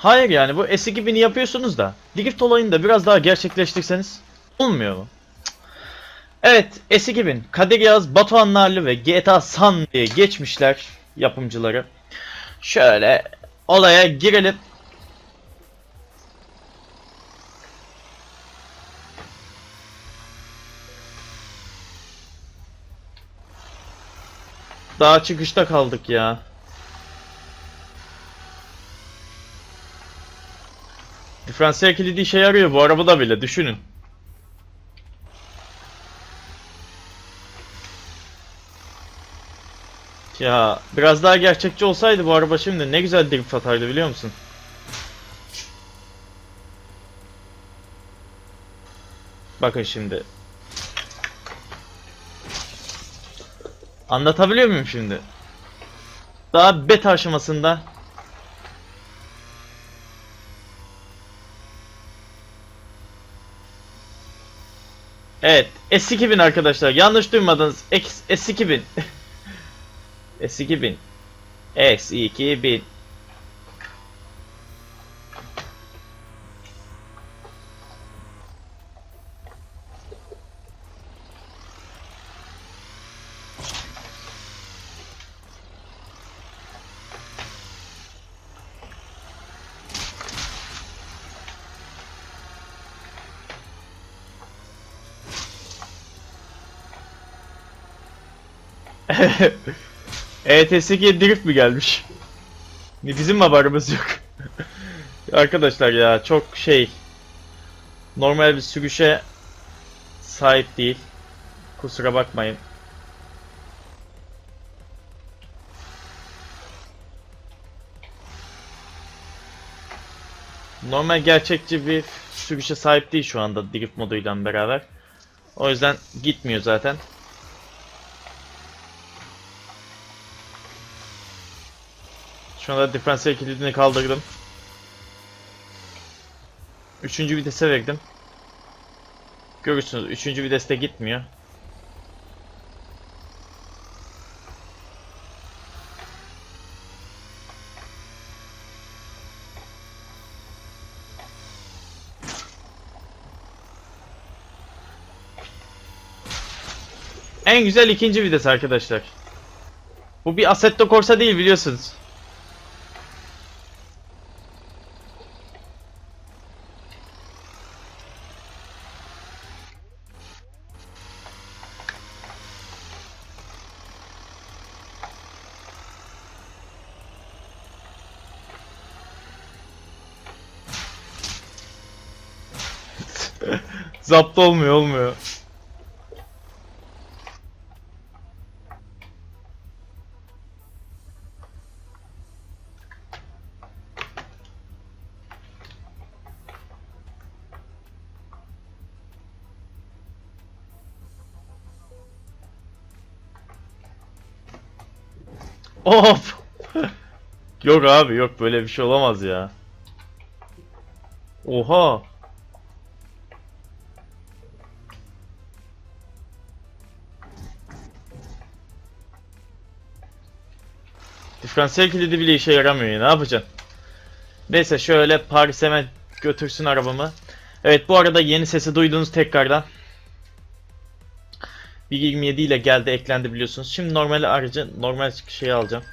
Hayır yani bu S2000'i yapıyorsunuz da drift olayını da biraz daha gerçekleştirseniz olmuyor mu? Evet S2000 Kadir Yağız, Batuhan Narlı ve GTA San diye geçmişler yapımcıları. Şöyle olaya girelim. Daha çıkışta kaldık ya. Diferansiyel kilidi işe yarıyor bu arabada bile düşünün. Ya biraz daha gerçekçi olsaydı bu araba şimdi ne güzel drift atardı biliyor musun? Bakın şimdi. Anlatabiliyor muyum şimdi? Daha beta aşamasında Evet, S2000 arkadaşlar. Yanlış duymadınız. X- S2000. S2000. S2000. ETS2'ye drift mi gelmiş? Bizim mi haberimiz yok? Arkadaşlar ya çok şey normal bir sürüşe sahip değil. Kusura bakmayın. Normal gerçekçi bir sürüşe sahip değil şu anda drift moduyla beraber. O yüzden gitmiyor zaten. Şu anda diferansiyel kilidini kaldırdım. Üçüncü vitese verdim. Görürsünüz üçüncü viteste gitmiyor. En güzel ikinci vites arkadaşlar. Bu bir Assetto Corsa değil biliyorsunuz. Zapt olmuyor olmuyor. Of. yok abi yok böyle bir şey olamaz ya. Oha. Diferansiyel kilidi bile işe yaramıyor ya. Ne yapacaksın? Neyse şöyle Paris hemen götürsün arabamı. Evet bu arada yeni sesi duydunuz tekrardan. 1.27 ile geldi eklendi biliyorsunuz. Şimdi normal aracı normal şeyi alacağım.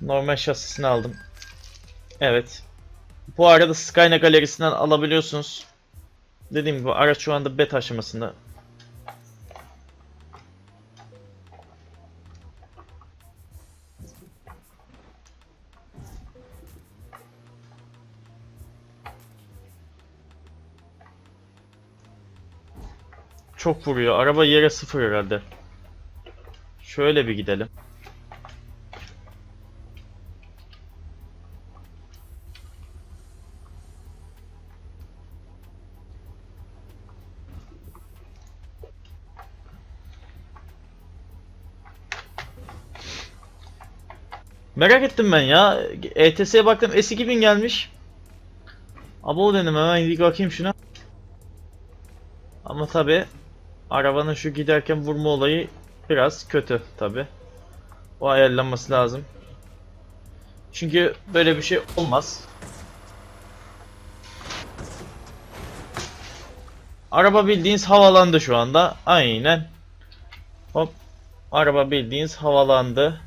Normal şasisini aldım. Evet. Bu arada Skyline galerisinden alabiliyorsunuz. Dediğim gibi araç şu anda beta aşamasında. Çok vuruyor. Araba yere sıfır herhalde. Şöyle bir gidelim. Merak ettim ben ya. ETS'ye baktım S2000 gelmiş. Abo dedim hemen bir bakayım şuna. Ama tabi arabanın şu giderken vurma olayı biraz kötü tabi. O ayarlanması lazım. Çünkü böyle bir şey olmaz. Araba bildiğiniz havalandı şu anda. Aynen. Hop. Araba bildiğiniz havalandı.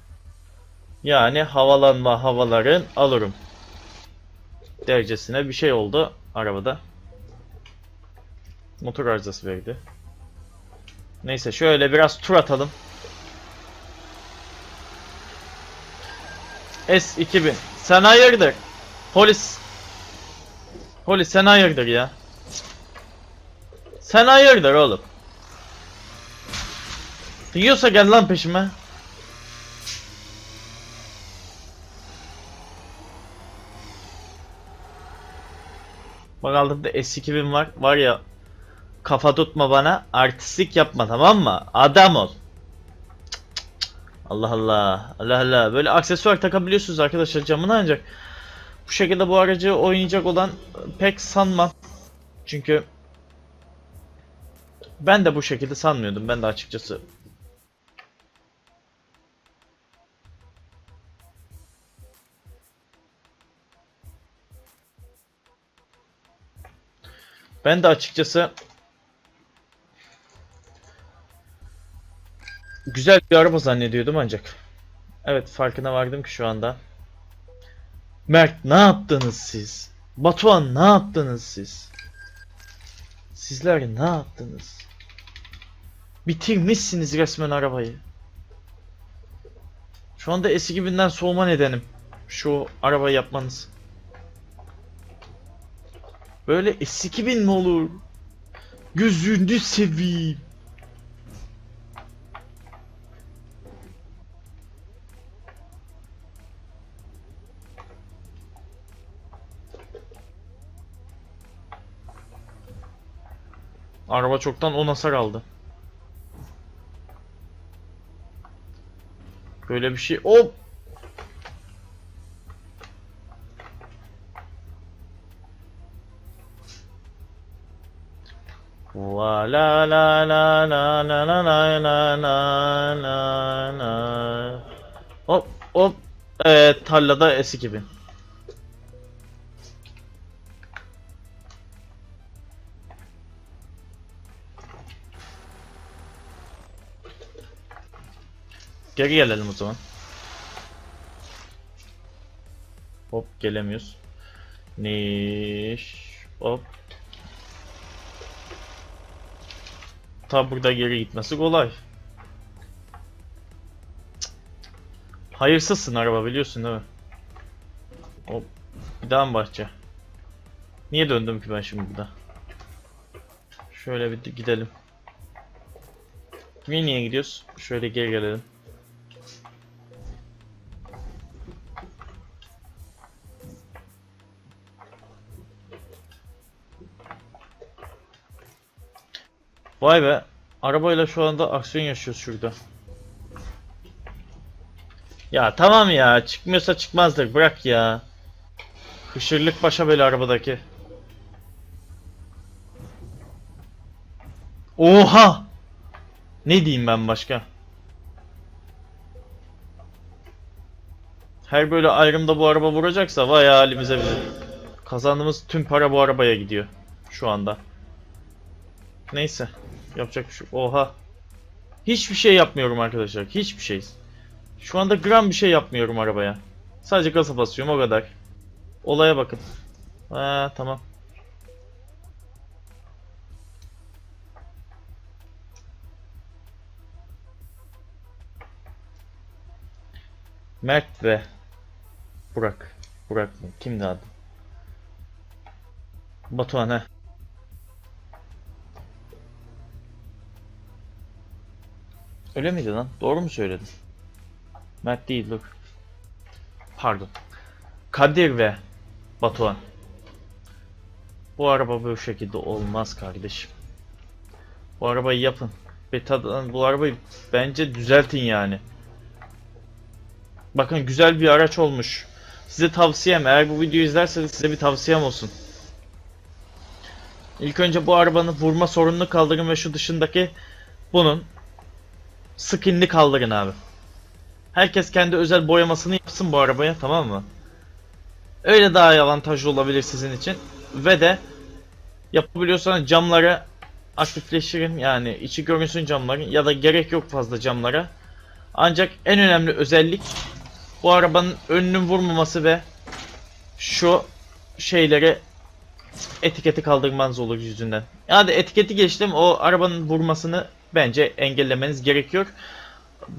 Yani havalanma havaların alırım. Derecesine bir şey oldu arabada. Motor arızası verdi. Neyse şöyle biraz tur atalım. S2000. Sen hayırdır? Polis. Polis sen hayırdır ya? Sen hayırdır oğlum? Yiyorsa gel lan peşime. Bak altında S2000 var. Var ya kafa tutma bana. Artistik yapma tamam mı? Adam ol. Allah Allah. Allah Allah. Böyle aksesuar takabiliyorsunuz arkadaşlar camına ancak bu şekilde bu aracı oynayacak olan pek sanmam. Çünkü ben de bu şekilde sanmıyordum. Ben de açıkçası Ben de açıkçası güzel bir araba zannediyordum ancak. Evet farkına vardım ki şu anda. Mert ne yaptınız siz? Batuhan ne yaptınız siz? Sizler ne yaptınız? Bitirmişsiniz resmen arabayı. Şu anda S2000'den soğuma nedenim. Şu arabayı yapmanız. Böyle S2000 mi olur? Gözünü seveyim. Araba çoktan 10 hasar aldı. Böyle bir şey. Hop! La la la la la la la la la la la la Hop hop Evet tarlada S2000 Geri gelelim o zaman Hop gelemiyoruz Niş Hop Ta burada geri gitmesi kolay. Hayırsızsın araba biliyorsun değil mi? Hop. Bir daha mı bahçe? Niye döndüm ki ben şimdi burada? Şöyle bir gidelim. Niye niye gidiyoruz? Şöyle geri gelelim. Vay be. Arabayla şu anda aksiyon yaşıyoruz şurada. Ya tamam ya. Çıkmıyorsa çıkmazdır. Bırak ya. Hışırlık başa böyle arabadaki. Oha! Ne diyeyim ben başka? Her böyle ayrımda bu araba vuracaksa vay halimize bize. Kazandığımız tüm para bu arabaya gidiyor. Şu anda. Neyse. Yapacak bir şey. Oha. Hiçbir şey yapmıyorum arkadaşlar. Hiçbir şey. Şu anda gram bir şey yapmıyorum arabaya. Sadece gaza basıyorum o kadar. Olaya bakın. Ha tamam. Mert ve Burak. Burak mı? Kimdi adı? Batuhan he. Öyle miydi lan? Doğru mu söyledim? Mert değil dur. Pardon. Kadir ve Batuhan. Bu araba bu şekilde olmaz kardeşim. Bu arabayı yapın. Beta'dan bu arabayı bence düzeltin yani. Bakın güzel bir araç olmuş. Size tavsiyem eğer bu videoyu izlerseniz size bir tavsiyem olsun. İlk önce bu arabanın vurma sorununu kaldırın ve şu dışındaki bunun skinli kaldırın abi. Herkes kendi özel boyamasını yapsın bu arabaya tamam mı? Öyle daha avantajlı olabilir sizin için. Ve de yapabiliyorsanız camları aktifleştirin. Yani içi görünsün camların ya da gerek yok fazla camlara. Ancak en önemli özellik bu arabanın önünün vurmaması ve şu şeyleri etiketi kaldırmanız olur yüzünden. Yani etiketi geçtim o arabanın vurmasını bence engellemeniz gerekiyor.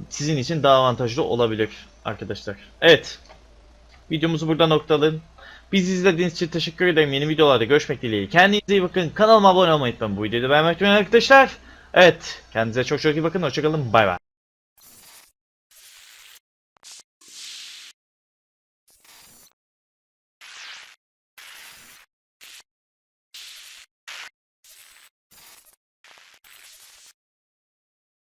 Sizin için daha avantajlı olabilir arkadaşlar. Evet. Videomuzu burada noktalayalım. Bizi izlediğiniz için teşekkür ederim. Yeni videolarda görüşmek dileğiyle. Kendinize iyi bakın. Kanalıma abone olmayı unutmayın. Bu videoyu da beğenmeyi unutmayın arkadaşlar. Evet. Kendinize çok çok iyi bakın. Hoşçakalın. Bay bay.